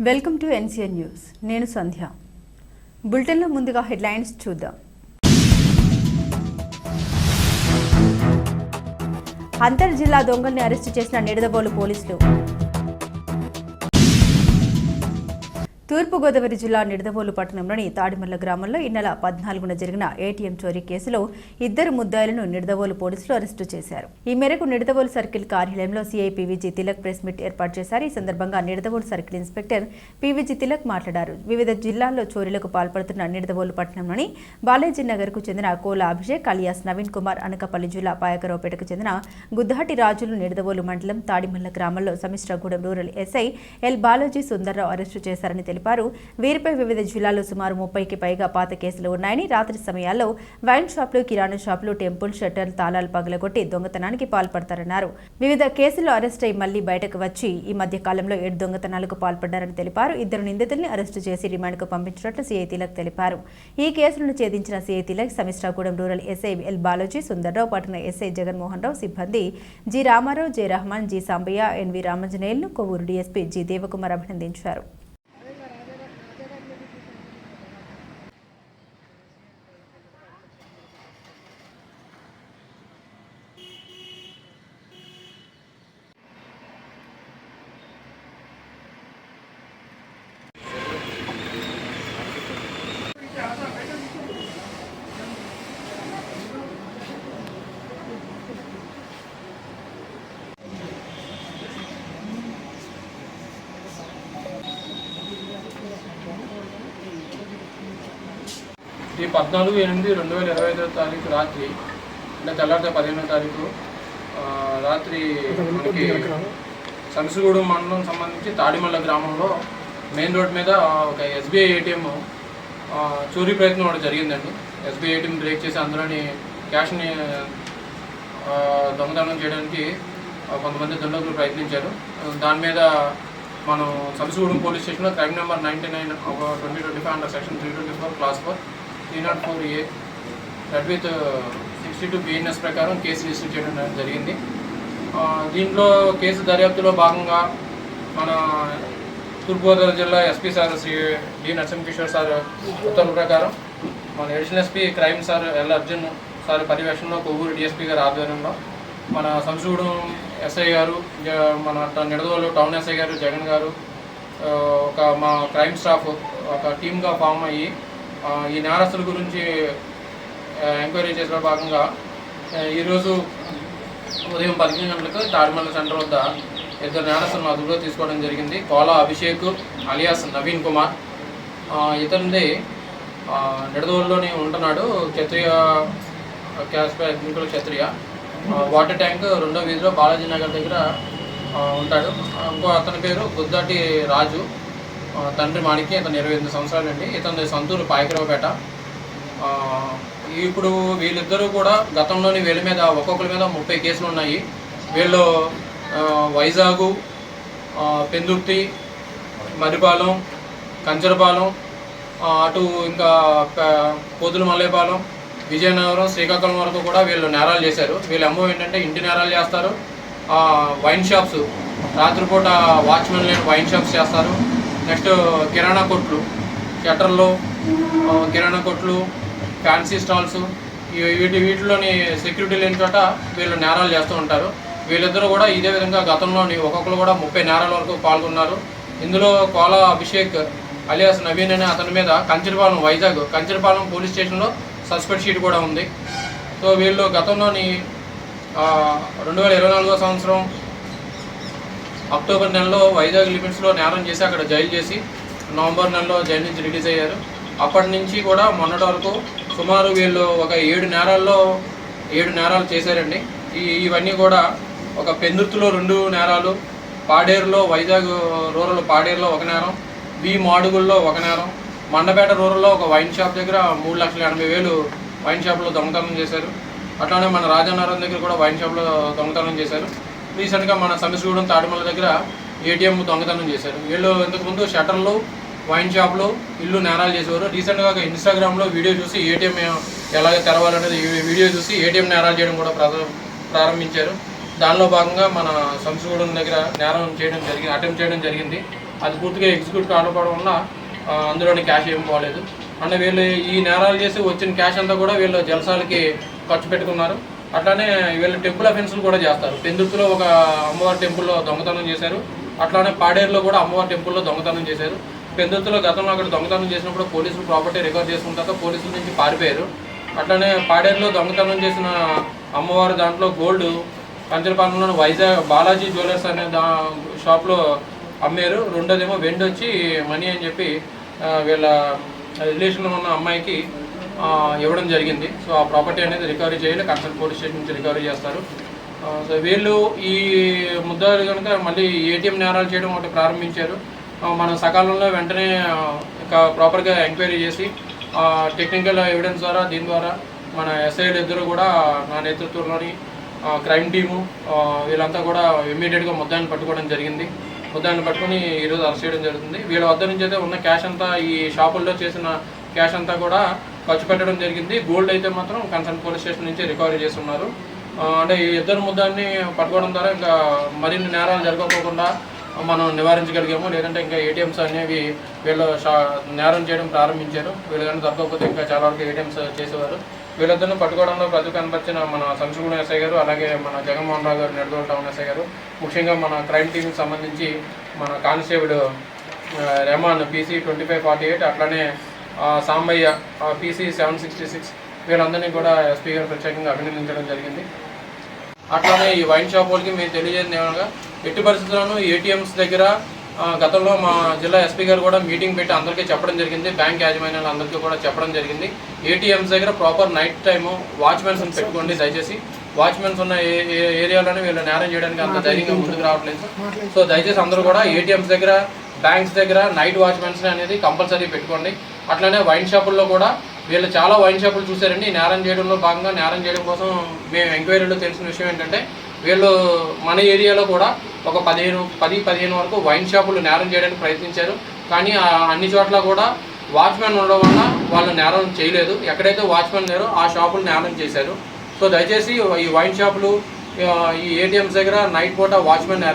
Welcome to NCN news. నేను సంధ్య. బులెటిన్లో ముందుగా హెడ్లైన్స్ చూద్దాం. అంతర్ జిల్లా దొంగల్ని అరెస్టు చేసిన నిడదబోలు పోలీసులు. తూర్పుగోదావరి జిల్లా నిడదవోలు పట్టణంలోని తాడిమల్ల గ్రామంలో ఈ నెల పద్నాలుగున జరిగిన ఏటీఎం చోరీ కేసులో ఇద్దరు ముద్దాయిలను నిడదవోలు పోలీసులు అరెస్టు చేశారు. ఈ మేరకు నిడదవోలు సర్కిల్ కార్యాలయంలో CI PVG Tilak press meet ఏర్పాటు చేశారు. ఈ సందర్భంగా Nidadavolu circle inspector PVG Tilak మాట్లాడారు. వివిధ జిల్లాల్లో చోరీలకు పాల్పడుతున్న నిడదవోలు పట్టణంలోని బాలాజీ నగర్కు చెందిన కోల అభిషేక్ అలియాస్ నవీన్ కుమార్ అనకపల్లి జిల్లా పాయకరావుపేటకు చెందిన గుద్దహటి రాజులు నిడదవోలు మండలం తాడిమల్ల గ్రామంలో Samisragudem rural SI L Balaji Sundarrao arrest చేశారని తెలిపారు. వీరిపై వివిధ జిల్లాల్లో సుమారు ముప్పైకి పైగా పాత కేసులు ఉన్నాయని రాత్రి సమయాల్లో వైన్ షాపులు కిరాణా షాపులు టెంపుల్ షట్టర్ తాళాలు పగలగొట్టి దొంగతనానికి పాల్పడతారన్నారు. వివిధ కేసుల్లో అరెస్ట్ అయి మళ్ళీ బయటకు వచ్చి ఈ మధ్య కాలంలో ఏడు దొంగతనాలకు పాల్పడ్డారని తెలిపారు. ఇద్దరు నిందితుల్ని అరెస్టు చేసి రిమాండ్కు పంపించినట్లు సీఐ తిలక్ తెలిపారు. ఈ కేసులను ఛేదించిన CI Tilak Samishtagudem rural SI L Balaji Sundarrao పట్టణ ఎస్ఐ జగన్మోహన్ రావు సిబ్బంది G Ramarao J Rahman G Sambaiah NV రామంజనేయులను Kovvur DSP G Devakumar అభినందించారు. ఈ పద్నాలుగు ఎనిమిది రెండు వేల ఇరవై ఐదో తారీఖు రాత్రి అంటే తెల్లారితే పదిహేనో తారీఖు రాత్రి మనకి సంసుగూడెం మండలం సంబంధించి తాడిమల్ల గ్రామంలో మెయిన్ రోడ్ మీద ఒక ఎస్బీఐ ఏటీఎం చోరీ ప్రయత్నం ఒకటి జరిగిందండి. ఎస్బీఐ ఏటీఎం బ్రేక్ చేసి అందులోని క్యాష్ని దొంగతనం చేయడానికి కొంతమంది దుండగులు ప్రయత్నించారు. దాని మీద మనం సంసుగూడెం పోలీస్ స్టేషన్లో crime number ninety nine twenty twenty five under section three twenty four clause four three naught four A read with sixty two BNS ప్రకారం కేసు రిజిస్టర్ చేయడం జరిగింది. దీంట్లో కేసు దర్యాప్తులో భాగంగా మన తూర్పుగోదావరి జిల్లా SP sir Shri D Narasimhakishore sir ఉత్తర్వుల ప్రకారం మన additional SP crime sir L Arjun sir పర్యవేక్షణలో కొవ్వూరు డిఎస్పీ గారి ఆధ్వర్యంలో మన సంసూగూడెం ఎస్ఐ గారు మన నిడదవోలు టౌన్ ఎస్ఐ గారు జగన్ గారు ఒక మా క్రైమ్ స్టాఫ్ ఒక టీమ్గా ఫామ్ అయ్యి ఈ నేరస్తుల గురించి ఎంక్వైరీ చేసిన భాగంగా ఈరోజు ఉదయం పదిహేను గంటలకు తాడిమల్ల సెంటర్ వద్ద ఇద్దరు నేరస్తులను అదుపులో తీసుకోవడం జరిగింది. కోలా అభిషేక్ అలియాస్ నవీన్ కుమార్. ఆ, ఇతనిది ఉంటున్నాడు Kshatriya caste Guntur Kshatriya. Water tank రెండో వీధిలో బాలాజీ నగర్ దగ్గర ఉంటాడు. ఇంకో అతని పేరు గుద్దాటి రాజు. తండ్రి మాణికి ఇతను ఇరవై ఎనిమిది సంవత్సరాలు అండి. ఇతను సొంతూరు పాయకరావుపేట. ఇప్పుడు వీళ్ళిద్దరూ కూడా గతంలోని వీళ్ళ మీద ఒక్కొక్కరి మీద ముప్పై కేసులు ఉన్నాయి. వీళ్ళు వైజాగు పెందుర్తి మరిపాలెం కంచరపాలెం అటు ఇంకా ప- పోతుల మల్లేపాలెం విజయనగరం శ్రీకాకుళం వరకు కూడా వీళ్ళు నేరాలు చేశారు. వీళ్ళ అమ్మ ఏంటంటే ఇంటి నేరాలు చేస్తారు. వైన్ షాప్స్ రాత్రిపూట వాచ్మెన్ లేని వైన్ షాప్స్ చేస్తారు. నెక్స్ట్ కిరాణా కొట్లు షట్టర్లు కిరాణా కొట్లు ఫ్యాన్సీ స్టాల్స్ వీటి వీటిలోని సెక్యూరిటీ లేని చోట వీళ్ళు నేరాలు చేస్తూ ఉంటారు. వీళ్ళిద్దరూ కూడా ఇదే విధంగా గతంలోని ఒక్కొక్కరు కూడా ముప్పై నేరాల వరకు పాల్గొన్నారు. ఇందులో కోల అభిషేక్ అలియాస్ నవీన్ అనే అతని మీద కంచిరపాలెం వైజాగ్ కంచిరపాలెం పోలీస్ స్టేషన్లో సస్పెండ్ షీట్ కూడా ఉంది. సో వీళ్ళు గతంలోని రెండు వేల ఇరవై నాలుగో సంవత్సరం అక్టోబర్ నెలలో వైజాగ్ లిమిట్స్లో నేరం చేసి అక్కడ జైలు చేసి నవంబర్ నెలలో జైలు నుంచి రిలీజ్ అయ్యారు. అప్పటి నుంచి కూడా మొన్నటి వరకు సుమారు వీళ్ళు ఒక ఏడు నేరాల్లో ఏడు నేరాలు చేశారండి. ఈ ఇవన్నీ కూడా ఒక పెందుర్తిలో రెండు నేరాలు పాడేరులో వైజాగ్ రూరల్ పాడేరులో ఒక నేరం బి మాడుగుల్లో ఒక నేరం మండపేట రూరల్లో ఒక వైన్ షాప్ దగ్గర మూడు లక్షల ఎనభై వేలు వైన్ షాప్లో దొంగతనం చేశారు. అట్లానే మన రాజానగరం దగ్గర కూడా వైన్ షాప్లో దొంగతనం చేశారు. రీసెంట్గా మన సమిసిగూడెం తాడిమల్ల దగ్గర ఏటీఎం దొంగతనం చేశారు. వీళ్ళు ఇంతకుముందు షటర్లు వైన్ షాప్లో ఇల్లు నేరాలు చేసేవారు. రీసెంట్గా ఒక ఇన్స్టాగ్రామ్లో వీడియో చూసి ఏటీఎం ఎలాగ తెరవాలనేది వీడియో చూసి ఏటీఎం నేరాలు చేయడం కూడా ప్రారంభించారు. దానిలో భాగంగా మన సంసగూడెం దగ్గర నేరం చేయడం జరిగింది అటెంప్ట్ చేయడం జరిగింది. అది పూర్తిగా ఎగ్జిక్యూట్ కాకపోవడం వల్ల అందులోని క్యాష్ ఏం పోలేదు. అంటే వీళ్ళు ఈ నేరాలు చేసి వచ్చిన క్యాష్ అంతా కూడా వీళ్ళు జలసాలకి ఖర్చు పెట్టుకున్నారు. అట్లానే వీళ్ళు టెంపుల్ అఫెన్స్లు కూడా చేస్తారు. పెందుర్తిలో ఒక అమ్మవారి టెంపుల్లో దొంగతనం చేశారు. అట్లానే పాడేరులో కూడా అమ్మవారి టెంపుల్లో దొంగతనం చేశారు. పెందుర్తిలో గతంలో అక్కడ దొంగతనం చేసినప్పుడు పోలీసులు ప్రాపర్టీ రికవర్ చేసుకున్న తర్వాత పోలీసుల నుంచి పారిపోయారు. అట్లానే పాడేరులో దొంగతనం చేసిన అమ్మవారి దాంట్లో గోల్డ్ పంచలపాలెంలో వైజాగ్ బాలాజీ జ్యువెలర్స్ అనే దా షాప్లో అమ్మారు. రెండోదేమో వెండి వచ్చి మనీ అని చెప్పి వీళ్ళ రిలేషన్లో ఉన్న అమ్మాయికి ఇవ్వడం జరిగింది. సో ఆ ప్రాపర్టీ అనేది రికవరీ చేయాలి. కన్సల్ట్ పోలీస్ స్టేషన్ నుంచి రికవరీ చేస్తారు. సో వీళ్ళు ఈ ముద్దాలు కనుక మళ్ళీ ఏటీఎం నేరాలు చేయడం ఒకటి ప్రారంభించారు. మనం సకాలంలో వెంటనే ప్రాపర్గా ఎంక్వైరీ చేసి టెక్నికల్ ఎవిడెన్స్ ద్వారా దీని ద్వారా మన ఎస్ఐలు ఇద్దరు కూడా నా నేతృత్వంలోని క్రైమ్ టీము వీళ్ళంతా కూడా ఇమ్మీడియట్గా ముద్దాన్ని పట్టుకోవడం జరిగింది. ముద్దాన్ని పట్టుకొని ఈరోజు అరెస్ట్ చేయడం జరుగుతుంది. వీళ్ళ వద్ద నుంచి అయితే ఉన్న క్యాష్ అంతా ఈ షాపుల్లో చేసిన క్యాష్ అంతా కూడా ఖర్చు పెట్టడం జరిగింది. గోల్డ్ అయితే మాత్రం కన్సర్న్ పోలీస్ స్టేషన్ నుంచి రికవరీ చేస్తున్నారు. అంటే ఈ ఇద్దరు ముద్దాన్ని పట్టుకోవడం ద్వారా ఇంకా మరిన్ని నేరాలు జరగకోకుండా మనం నివారించగలిగాము. లేదంటే ఇంకా ఏటీఎంస్ అనేవి వీళ్ళు షా నేరం చేయడం ప్రారంభించారు. వీళ్ళు కానీ తప్పకపోతే ఇంకా చాలా వరకు ఏటీఎంస్ చేసేవారు. వీళ్ళిద్దరిని పట్టుకోవడంలో ప్రతి కనపరిచిన మన సంచుగూడ ఎస్ఐ గారు అలాగే మన జగన్మోహన్ రావు గారు నెడదోల టౌన్ ఎస్ఐ గారు ముఖ్యంగా మన క్రైమ్ టీమ్కి సంబంధించి మన constable Rahman PC twenty five forty eight అట్లానే Sambaiah PC seven sixty six వీళ్ళందరినీ కూడా ఎస్పీ గారు ప్రత్యేకంగా అభినందించడం జరిగింది. అట్లానే ఈ వైన్ షాప్ వాళ్ళకి మేము తెలియజేసింది ఏమనగా ఎట్టి పరిస్థితుల్లోనూ ఏటీఎంస్ దగ్గర గతంలో మా జిల్లా ఎస్పీ గారు కూడా మీటింగ్ పెట్టి అందరికీ చెప్పడం జరిగింది. బ్యాంక్ యాజమాన్యాలు అందరికీ కూడా చెప్పడం జరిగింది. ఏటీఎంస్ దగ్గర ప్రాపర్ నైట్ టైము వాచ్మెన్స్ పెట్టుకోండి దయచేసి. వాచ్మెన్స్ ఉన్న ఏరియాలోనే వీళ్ళు నేరం చేయడానికి అంత ధైర్యంగా ముందుకు రావట్లేదు. సో దయచేసి అందరూ కూడా ఏటీఎంస్ దగ్గర బ్యాంక్స్ దగ్గర నైట్ వాచ్మెన్స్ అనేది కంపల్సరీ పెట్టుకోండి. అట్లనే వైన్ షాపుల్లో కూడా వీళ్ళు చాలా వైన్ షాపులు చూసారండి నేరం చేయడంలో భాగంగా నేరం చేయడం కోసం మేము ఎంక్వైరీలో తెలిసిన విషయం ఏంటంటే వీళ్ళు మన ఏరియాలో కూడా ఒక పదిహేను పది పదిహేను వరకు వైన్ షాపులు నేరం చేయడానికి ప్రయత్నించారు. కానీ ఆ అన్ని చోట్ల కూడా వాచ్మెన్ ఉండడం వల్ల వాళ్ళు నేరం చేయలేదు. ఎక్కడైతే వాచ్మెన్ లేరో ఆ షాపులు నేరం చేశారు. సో దయచేసి ఈ వైన్ షాపులు ఈ ఏటీఎంస్ దగ్గర నైట్ పూట వాచ్మెన్ నేరం